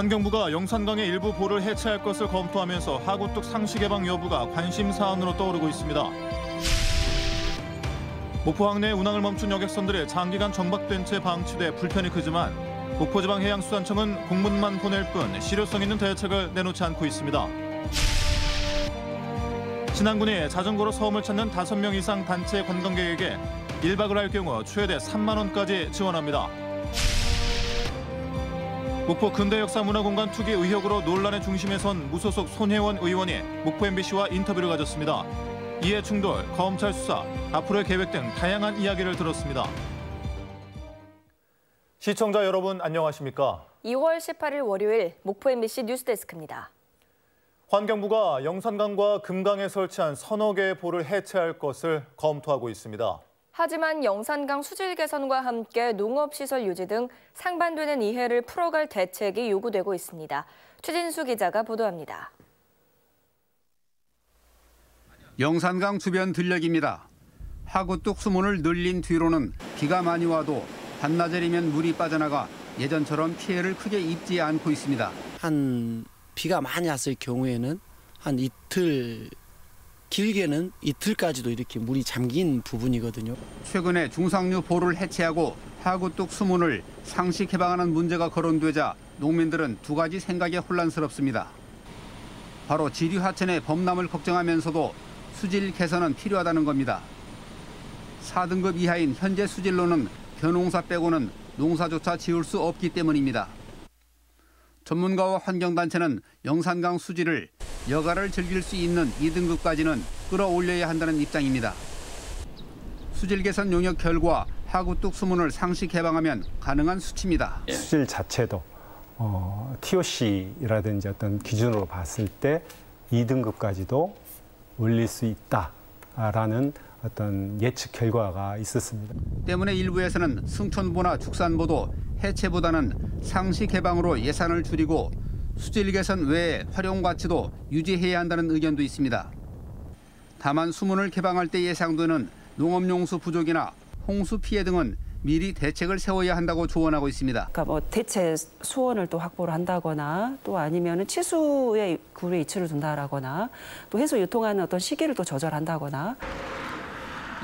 환경부가 영산강의 일부 보를 해체할 것을 검토하면서 하구뚝 상시 개방 여부가 관심 사안으로 떠오르고 있습니다. 목포 항 내 운항을 멈춘 여객선들의 장기간 정박된 채 방치돼 불편이 크지만 목포지방해양수산청은 공문만 보낼 뿐 실효성 있는 대책을 내놓지 않고 있습니다. 신안군이 자전거로 섬을 찾는 5명 이상 단체 관광객에게 1박을 할 경우 최대 3만 원까지 지원합니다. 목포 근대 역사 문화공간 투기 의혹으로 논란의 중심에 선 무소속 손혜원 의원이 목포 MBC와 인터뷰를 가졌습니다. 이해 충돌, 검찰 수사, 앞으로의 계획 등 다양한 이야기를 들었습니다. 시청자 여러분 안녕하십니까? 2월 18일 월요일 목포 MBC 뉴스데스크입니다. 환경부가 영산강과 금강에 설치한 서너 개의 보를 해체할 것을 검토하고 있습니다. 하지만 영산강 수질 개선과 함께 농업시설 유지 등 상반되는 이해를 풀어갈 대책이 요구되고 있습니다. 최진수 기자가 보도합니다. 영산강 주변 들녘입니다. 하구뚝 수문을 늘린 뒤로는 비가 많이 와도 반나절이면 물이 빠져나가 예전처럼 피해를 크게 입지 않고 있습니다. 한 비가 많이 왔을 경우에는 한 이틀 길게는 이틀까지도 이렇게 물이 잠긴 부분이거든요. 최근에 중상류 보를 해체하고 하구뚝 수문을 상시 개방하는 문제가 거론되자 농민들은 두 가지 생각에 혼란스럽습니다. 바로 지류 하천의 범람을 걱정하면서도 수질 개선은 필요하다는 겁니다. 4등급 이하인 현재 수질로는 겨농사 빼고는 농사조차 지을 수 없기 때문입니다. 전문가와 환경단체는 영산강 수질을 여가를 즐길 수 있는 2등급까지는 끌어올려야 한다는 입장입니다. 수질 개선 용역 결과 하구뚝 수문을 상시 개방하면 가능한 수치입니다. 수질 자체도 어, TOC라든지 어떤 기준으로 봤을 때 2등급까지도 올릴 수 있다라는 어떤 예측 결과가 있었습니다. 때문에 일부에서는 승천보나 축산보도 해체보다는 상시 개방으로 예산을 줄이고 수질 개선 외에 활용 가치도 유지해야 한다는 의견도 있습니다. 다만 수문을 개방할 때 예상되는 농업용수 부족이나 홍수 피해 등은 미리 대책을 세워야 한다고 조언하고 있습니다. 그러니까 뭐 대체 수원을 또 확보를 한다거나 또 아니면은 치수의 구류에 이치를 둔다라거나 또 해수 유통하는 어떤 시기를 또 조절한다거나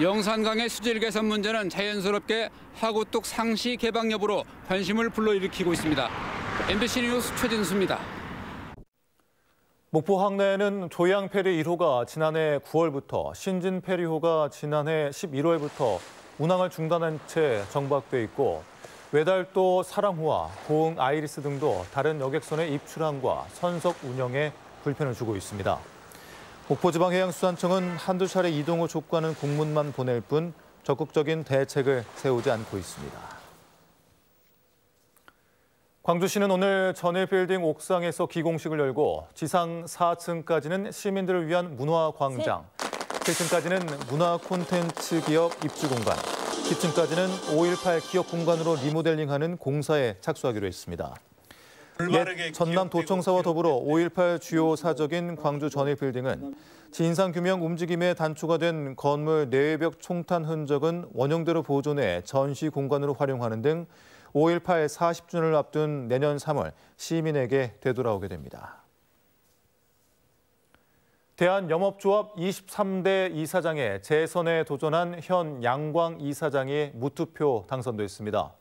영산강의 수질 개선 문제는 자연스럽게 하구뚝 상시 개방 여부로 관심을 불러일으키고 있습니다. MBC 뉴스 최진수입니다. 목포 항내에는 조양 페리 1호가 지난해 9월부터 신진 페리호가 지난해 11월부터 운항을 중단한 채 정박돼 있고 외달도 사랑호와 고흥 아이리스 등도 다른 여객선의 입출항과 선석 운영에 불편을 주고 있습니다. 목포지방해양수산청은 한두 차례 이동 후 촉구하는 공문만 보낼 뿐 적극적인 대책을 세우지 않고 있습니다. 광주시는 오늘 전일빌딩 옥상에서 기공식을 열고 지상 4층까지는 시민들을 위한 문화 광장, 7층까지는 문화 콘텐츠 기업 입주 공간, 10층까지는 5.18 기업 공간으로 리모델링하는 공사에 착수하기로 했습니다. 옛 전남 도청사와 더불어 5.18 주요 사적인 광주 전일빌딩은 진상 규명 움직임에 단초가 된 건물 내외벽 총탄 흔적은 원형대로 보존해 전시 공간으로 활용하는 등 5.18 40주년을 앞둔 내년 3월 시민에게 되돌아오게 됩니다. 대한영업조합 23대 이사장의 재선에 도전한 현 양광 이사장이 무투표 당선됐습니다.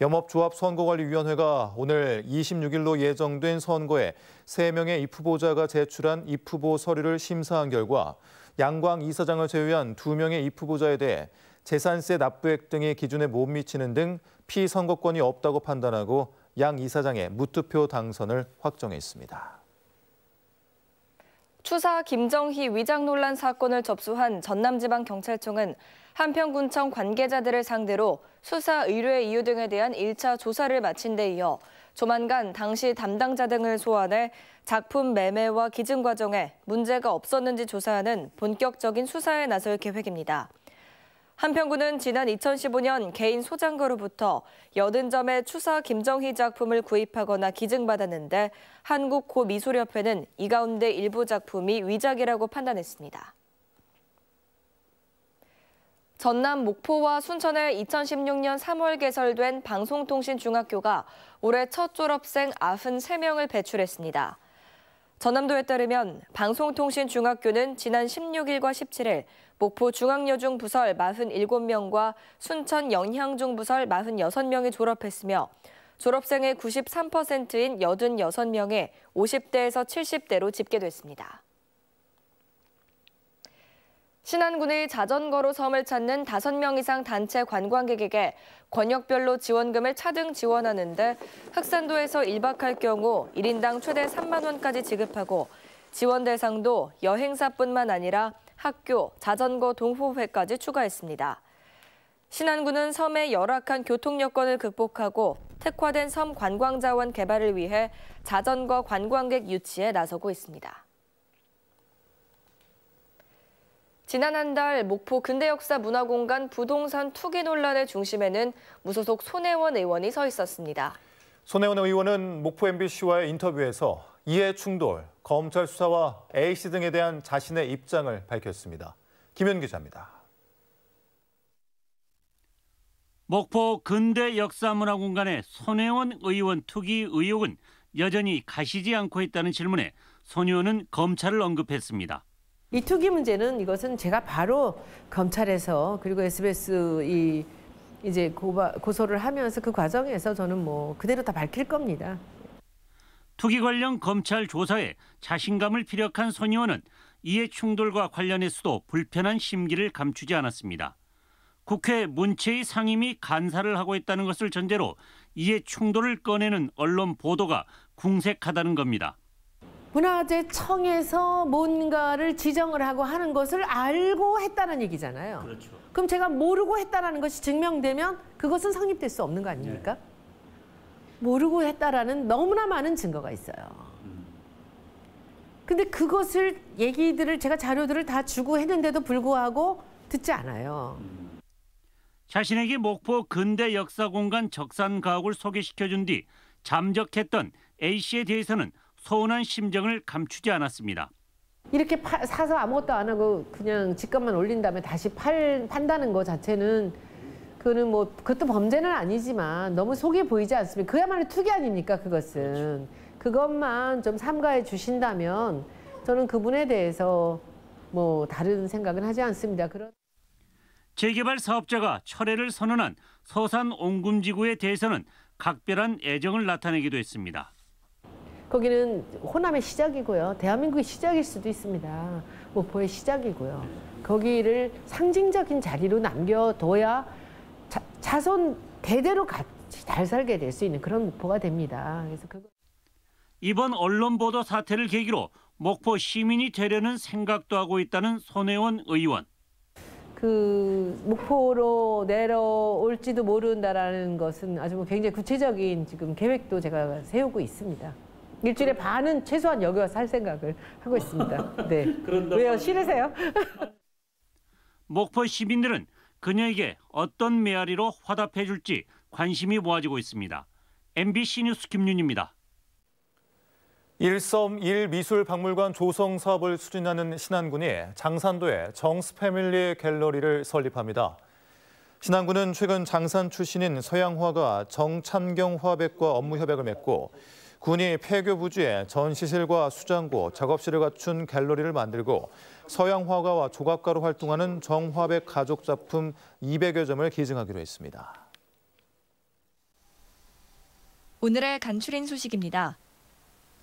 영업조합 선거관리위원회가 오늘 26일로 예정된 선거에 3명의 입후보자가 제출한 입후보 서류를 심사한 결과 양광 이사장을 제외한 2명의 입후보자에 대해 재산세 납부액 등의 기준에 못 미치는 등 피선거권이 없다고 판단하고 양 이사장의 무투표 당선을 확정했습니다. 추사 김정희 위장 논란 사건을 접수한 전남지방경찰청은 한평군청 관계자들을 상대로 수사 의뢰 이유 등에 대한 1차 조사를 마친 데 이어 조만간 당시 담당자 등을 소환해 작품 매매와 기증 과정에 문제가 없었는지 조사하는 본격적인 수사에 나설 계획입니다. 한평구는 지난 2015년 개인 소장가로부터 80점의 추사 김정희 작품을 구입하거나 기증받았는데 한국고미술협회는 이 가운데 일부 작품이 위작이라고 판단했습니다. 전남 목포와 순천에 2016년 3월 개설된 방송통신중학교가 올해 첫 졸업생 93명을 배출했습니다. 전남도에 따르면 방송통신중학교는 지난 16일과 17일 목포 중앙여중 부설 47명과 순천 영향중 부설 46명이 졸업했으며 졸업생의 93%인 86명에 50대에서 70대로 집계됐습니다. 신안군의 자전거로 섬을 찾는 5명 이상 단체 관광객에게 권역별로 지원금을 차등 지원하는데 흑산도에서 1박할 경우 1인당 최대 3만 원까지 지급하고 지원 대상도 여행사뿐만 아니라 학교, 자전거 동호회까지 추가했습니다. 신안군은 섬의 열악한 교통 여건을 극복하고 특화된 섬 관광 자원 개발을 위해 자전거 관광객 유치에 나서고 있습니다. 지난 한 달 목포 근대역사 문화공간 부동산 투기 논란의 중심에는 무소속 손혜원 의원이 서 있었습니다. 손혜원 의원은 목포 MBC와의 인터뷰에서 이해 충돌, 검찰 수사와 A씨 등에 대한 자신의 입장을 밝혔습니다. 김현 기자입니다. 목포 근대 역사문화공간의 손혜원 의원 투기 의혹은 여전히 가시지 않고 있다는 질문에 손 의원은 검찰을 언급했습니다. 이 투기 문제는 이것은 제가 바로 검찰에서 그리고 SBS 이 이제 고바, 고소를 하면서 그 과정에서 저는 뭐 그대로 다 밝힐 겁니다. 투기 관련 검찰 조사에 자신감을 피력한 손 의원은 이해 충돌과 관련해서도 불편한 심기를 감추지 않았습니다. 국회 문체위 상임위 간사를 하고 있다는 것을 전제로 이해 충돌을 꺼내는 언론 보도가 궁색하다는 겁니다. 문화재청에서 뭔가를 지정을 하고 하는 것을 알고 했다는 얘기잖아요. 그렇죠. 그럼 제가 모르고 했다라는 것이 증명되면 그것은 성립될 수 없는 거 아닙니까? 네. 모르고 했다라는 너무나 많은 증거가 있어요. 근데 그것을 얘기들을 제가 자료들을 다 주고 했는데도 불구하고 듣지 않아요. 자신에게 목포 근대 역사 공간 적산 가옥을 소개시켜준 뒤 잠적했던 A 씨에 대해서는 서운한 심정을 감추지 않았습니다. 이렇게 파, 사서 아무것도 안 하고 그냥 집값만 올린 다음에 다시 팔, 판다는 거 자체는 그거는 뭐 그것도 범죄는 아니지만 너무 속이 보이지 않습니까? 그야말로 투기 아닙니까 그것은 그것만 좀 삼가해 주신다면 저는 그분에 대해서 뭐 다른 생각은 하지 않습니다. 그런 재개발 사업자가 철회를 선언한 서산 옹금지구에 대해서는 각별한 애정을 나타내기도 했습니다. 거기는 호남의 시작이고요. 대한민국의 시작일 수도 있습니다. 목포의 시작이고요. 거기를 상징적인 자리로 남겨둬야 자, 자손 대대로 같이 잘 살게 될 수 있는 그런 목포가 됩니다. 그래서 그거. 이번 언론 보도 사태를 계기로 목포 시민이 되려는 생각도 하고 있다는 손혜원 의원. 그 목포로 내려올지도 모른다라는 것은 아주 뭐 굉장히 구체적인 지금 계획도 제가 세우고 있습니다. 일주일에 반은 최소한 여기 와서 살 생각을 하고 있습니다. 네. 왜요? 싫으세요? 목포 시민들은 그녀에게 어떤 메아리로 화답해 줄지 관심이 모아지고 있습니다. MBC 뉴스 김윤입니다. 일섬 일미술박물관 조성 사업을 추진하는 신안군이 장산도에 정스 패밀리 갤러리를 설립합니다. 신안군은 최근 장산 출신인 서양 화가 정찬경 화백과 업무 협약을 맺고 군이 폐교 부지에 전시실과 수장고, 작업실을 갖춘 갤러리를 만들고 서양 화가와 조각가로 활동하는 정화백 가족 작품 200여 점을 기증하기로 했습니다. 오늘의 간추린 소식입니다.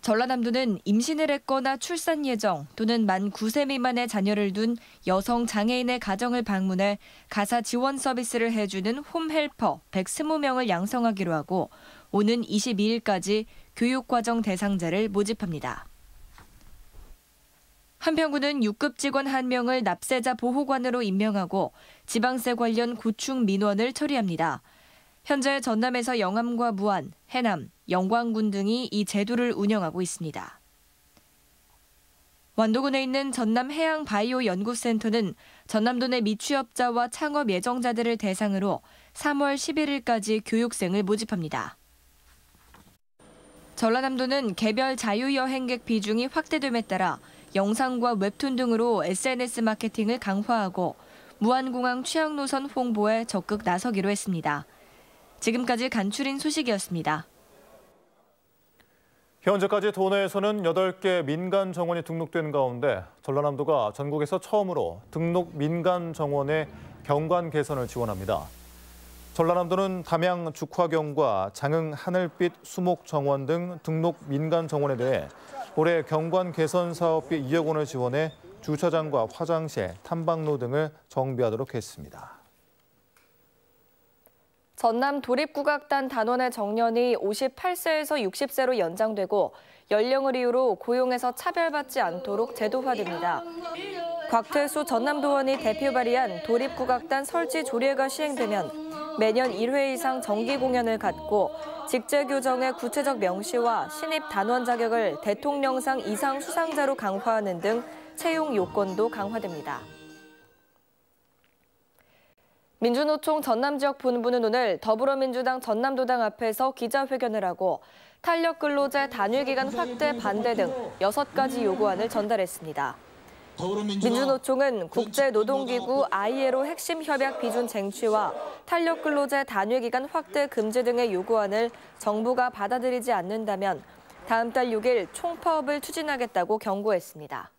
전라남도는 임신을 했거나 출산 예정 또는 만 9세 미만의 자녀를 둔 여성 장애인의 가정을 방문해 가사 지원 서비스를 해주는 홈헬퍼 120명을 양성하기로 하고 오는 22일까지 교육과정 대상자를 모집합니다. 한평구는 6급 직원 1명을 납세자 보호관으로 임명하고 지방세 관련 고충 민원을 처리합니다. 현재 전남에서 영암과 무안, 해남, 영광군 등이 이 제도를 운영하고 있습니다. 완도군에 있는 전남 해양 바이오 연구센터는 전남도 내 미취업자와 창업 예정자들을 대상으로 3월 11일까지 교육생을 모집합니다. 전라남도는 개별 자유여행객 비중이 확대됨에 따라 영상과 웹툰 등으로 SNS 마케팅을 강화하고 무안공항 취항 노선 홍보에 적극 나서기로 했습니다. 지금까지 간추린 소식이었습니다. 현재까지 도내에서는 8개 민간 정원이 등록된 가운데 전라남도가 전국에서 처음으로 등록 민간 정원의 경관 개선을 지원합니다. 전라남도는 담양 죽화경과 장흥 하늘빛 수목 정원 등 등록 민간 정원에 대해 올해 경관 개선 사업비 2억 원을 지원해 주차장과 화장실, 탐방로 등을 정비하도록 했습니다. 전남 도립국악단 단원의 정년이 58세에서 60세로 연장되고 연령을 이유로 고용에서 차별받지 않도록 제도화됩니다. 곽태수 전남도원이 대표 발의한 도립국악단 설치 조례가 시행되면 매년 1회 이상 정기 공연을 갖고 직제 교정의 구체적 명시와 신입 단원 자격을 대통령상 이상 수상자로 강화하는 등 채용 요건도 강화됩니다. 민주노총 전남지역 본부는 오늘 더불어민주당 전남도당 앞에서 기자회견을 하고 탄력 근로제 단일기간 확대 반대 등 6가지 요구안을 전달했습니다. 민주노총은 국제노동기구 ILO 핵심 협약 비준 쟁취와 탄력 근로제 단일기간 확대 금지 등의 요구안을 정부가 받아들이지 않는다면 다음 달 6일 총파업을 추진하겠다고 경고했습니다.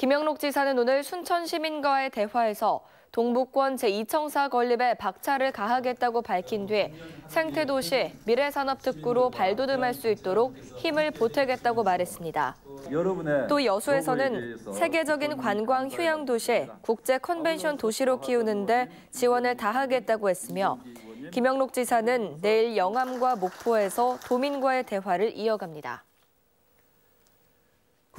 김영록 지사는 오늘 순천 시민과의 대화에서 동북권 제2청사 건립에 박차를 가하겠다고 밝힌 뒤 생태도시 미래산업특구로 발돋움할 수 있도록 힘을 보태겠다고 말했습니다. 또 여수에서는 세계적인 관광 휴양 도시, 국제 컨벤션 도시로 키우는데 지원을 다하겠다고 했으며 김영록 지사는 내일 영암과 목포에서 도민과의 대화를 이어갑니다.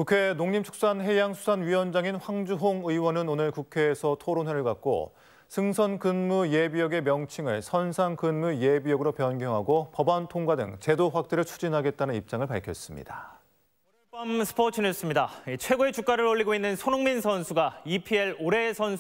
국회 농림축산해양수산위원장인 황주홍 의원은 오늘 국회에서 토론회를 갖고 승선 근무 예비역의 명칭을 선상 근무 예비역으로 변경하고 법안 통과 등 제도 확대를 추진하겠다는 입장을 밝혔습니다. 밤 스포츠 뉴스입니다. 최고의 주가를 올리고 있는 손흥민 선수가 EPL 올해의 선수